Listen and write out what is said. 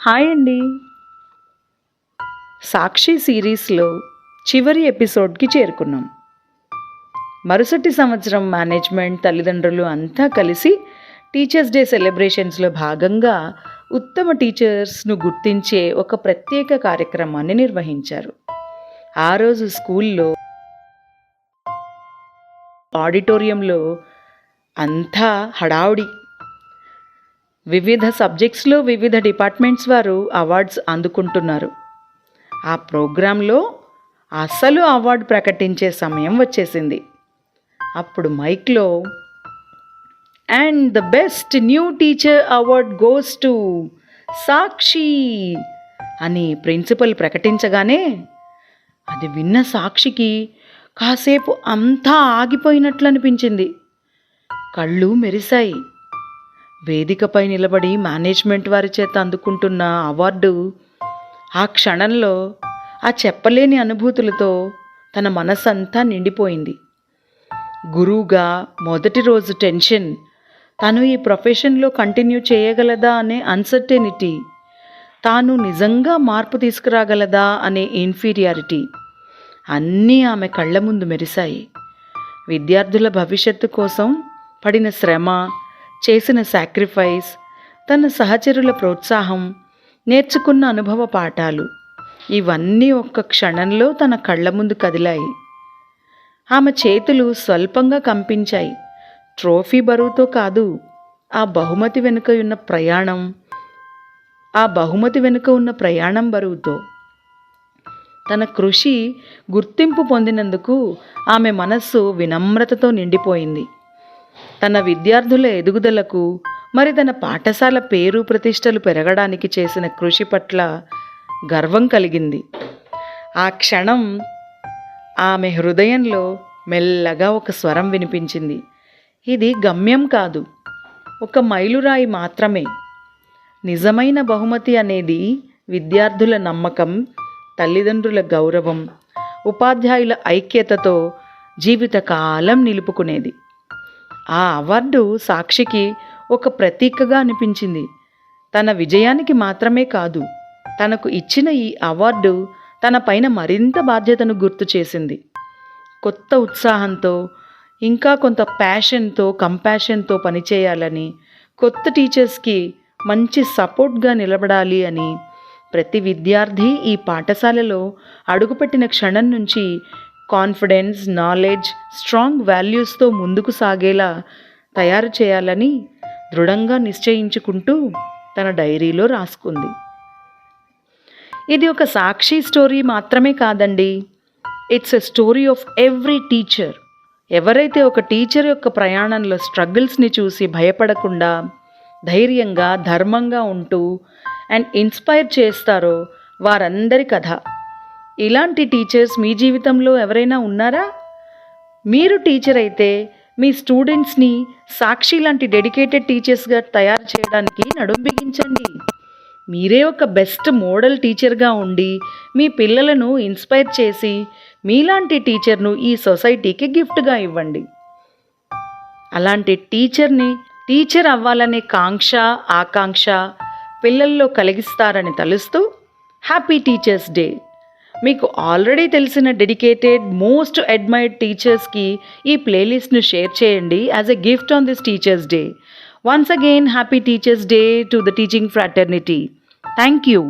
Hi అండి. సాక్షి సిరీస్లో చివరి ఎపిసోడ్కి చేరుకున్నాం. మరుసటి సంవత్సరం మేనేజ్మెంట్ తల్లిదండ్రులు అంతా కలిసి టీచర్స్ డే సెలబ్రేషన్స్లో భాగంగా ఉత్తమ టీచర్స్ను గుర్తించే ఒక ప్రత్యేక కార్యక్రమాన్ని నిర్వహించారు. ఆ రోజు స్కూల్లో ఆడిటోరియంలో అంతా హడావుడి. వివిధ సబ్జెక్ట్స్లో వివిధ డిపార్ట్మెంట్స్ వారు అవార్డ్స్ అందుకుంటున్నారు. ఆ ప్రోగ్రాంలో అసలు అవార్డు ప్రకటించే సమయం వచ్చేసింది. అప్పుడు మైక్లో and the best new teacher award goes to Sakshi అని ప్రిన్సిపల్ ప్రకటించగానే అది విన్న సాక్షికి కాసేపు అంతా ఆగిపోయినట్లు అనిపించింది కళ్ళు మెరిశాయి. వేదికపై నిలబడి మేనేజ్మెంట్ వారి చేత అందుకుంటున్న అవార్డు. ఆ క్షణంలో ఆ చెప్పలేని అనుభూతులతో తన మనసంతా నిండిపోయింది. గురువుగా మొదటి రోజు టెన్షన్. తను ఈ ప్రొఫెషన్లో కంటిన్యూ చేయగలదా అనే అన్సర్టెనిటీ. తాను నిజంగా మార్పు తీసుకురాగలదా అనే ఇన్ఫీరియారిటీ. అన్నీ ఆమె కళ్ళ ముందు మెరిశాయి. విద్యార్థుల భవిష్యత్తు కోసం పడిన శ్రమ చేసిన సాక్రిఫైస్ తన సహచరుల ప్రోత్సాహం నేర్చుకున్న అనుభవ పాఠాలు. ఇవన్నీ ఒక్క క్షణంలో తన కళ్ళ ముందు కదిలాయి. ఆమె చేతులు స్వల్పంగా కంపించాయి. ట్రోఫీ బరువుతో కాదు ఆ బహుమతి వెనుక ఉన్న ప్రయాణం ఆ బహుమతి వెనుక ఉన్న ప్రయాణం బరువుతో. తన కృషి గుర్తింపు పొందినందుకు ఆమె మనస్సు వినమ్రతతో నిండిపోయింది. తన విద్యార్థుల ఎదుగుదలకు మరి తన పాఠశాల పేరు ప్రతిష్టలు పెరగడానికి చేసిన కృషి పట్ల గర్వం కలిగింది. ఆ క్షణం ఆమె హృదయంలో మెల్లగా ఒక స్వరం వినిపించింది. ఇది గమ్యం కాదు. ఒక మైలురాయి మాత్రమే. నిజమైన బహుమతి అనేది విద్యార్థుల నమ్మకం తల్లిదండ్రుల గౌరవం ఉపాధ్యాయుల ఐక్యతతో జీవితకాలం నిలుపుకునేది. ఆ అవార్డు సాక్షికి ఒక ప్రతీకగా అనిపించింది. తన విజయానికి మాత్రమే కాదు తనకు ఇచ్చిన ఈ అవార్డు తన పైన మరింత బాధ్యతను గుర్తు చేసింది. కొత్త ఉత్సాహంతో ఇంకా కొంత ప్యాషన్తో కంపాషన్తో పనిచేయాలని కొత్త టీచర్స్కి మంచి సపోర్ట్గా నిలబడాలి అని ప్రతి విద్యార్థి ఈ పాఠశాలలో అడుగుపెట్టిన క్షణం నుంచి కాన్ఫిడెన్స్ నాలెడ్జ్ స్ట్రాంగ్ వాల్యూస్తో ముందుకు సాగేలా తయారు చేయాలని దృఢంగా నిశ్చయించుకుంటూ తన డైరీలో రాసుకుంది. ఇది ఒక సాక్షి స్టోరీ మాత్రమే కాదండి. It's a story of every teacher ఎవరైతే ఒక టీచర్ యొక్క ప్రయాణంలో స్ట్రగుల్స్ని చూసి భయపడకుండా ధైర్యంగా ధర్మంగా ఉంటూ అండ్ ఇన్స్పైర్ చేస్తారో వారందరి కథ. ఇలాంటి టీచర్స్ మీ జీవితంలో ఎవరైనా ఉన్నారా? మీరు టీచర్ అయితే మీ స్టూడెంట్స్ని సాక్షి లాంటి డెడికేటెడ్ టీచర్స్గా తయారు చేయడానికి నడుం బిగించండి. మీరే ఒక బెస్ట్ మోడల్ టీచర్గా ఉండి మీ పిల్లలను ఇన్స్పైర్ చేసి మీలాంటి టీచర్ను ఈ సొసైటీకి గిఫ్ట్గా ఇవ్వండి. అలాంటి టీచర్ని టీచర్ అవ్వాలనే కాంక్ష ఆకాంక్ష పిల్లల్లో కలిగిస్తారని తలుస్తూ హ్యాపీ టీచర్స్ డే. మీకు ఆల్రెడీ తెలిసిన డెడికేటెడ్ మోస్ట్ అడ్మైర్డ్ టీచర్స్కి ఈ ప్లేలిస్ట్ను షేర్ చేయండి as a gift on this teachers day once again happy teachers day to the teaching fraternity thank you